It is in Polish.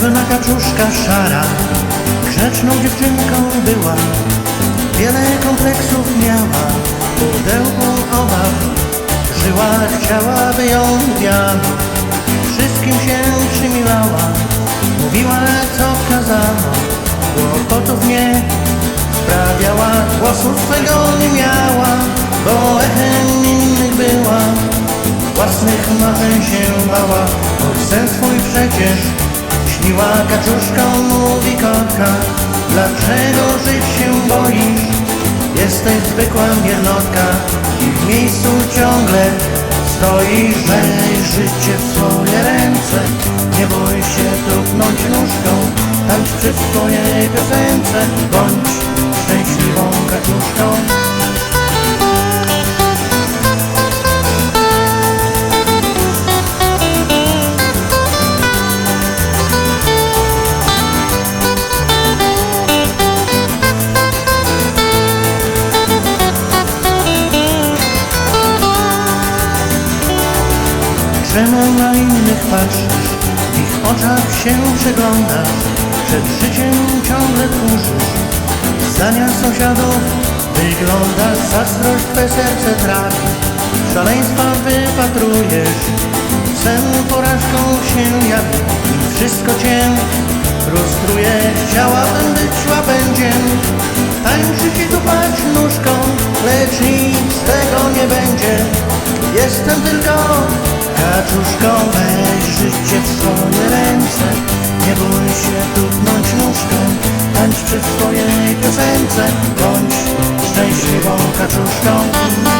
Pewna kaczuszka szara, grzeczną dziewczynką była. Wiele kompleksów miała, pudełku obaw. Żyła, chciałaby ją wiano, wszystkim się przymilała. Mówiła, co kazano, kłopotów nie sprawiała. Głosu swego nie miała, bo echem innych była. Własnych marzeń się bała, choć sen swój przecież śniła kaczuszką, mówi kocha. Dlaczego żyć się boisz? Jesteś zwykła miernotka i w miejscu ciągle stoisz. Weź życie w swoje ręce, nie bój się tupnąć nóżką, tańcz przy swojej piosence, bądź szczęśliwą kaczuszką. Czemu na innych patrzysz, w ich oczach się przeglądasz, przed życiem ciągle tchórzysz. Zdania sąsiadów wyglądasz, zazdrość twe serce trafi, szaleństwa wypatrujesz, sen porażką się jawi i wszystko cię frustruje. Chciałabym być łapędziem, tańczyć i tupać nóżką, lecz nic z tego nie będzie. Jestem tylko kaczuszką, weź życie w swoje ręce. Nie bój się tupnąć nóżką, tańcz przy swojej piosence. Bądź szczęśliwą kaczuszką.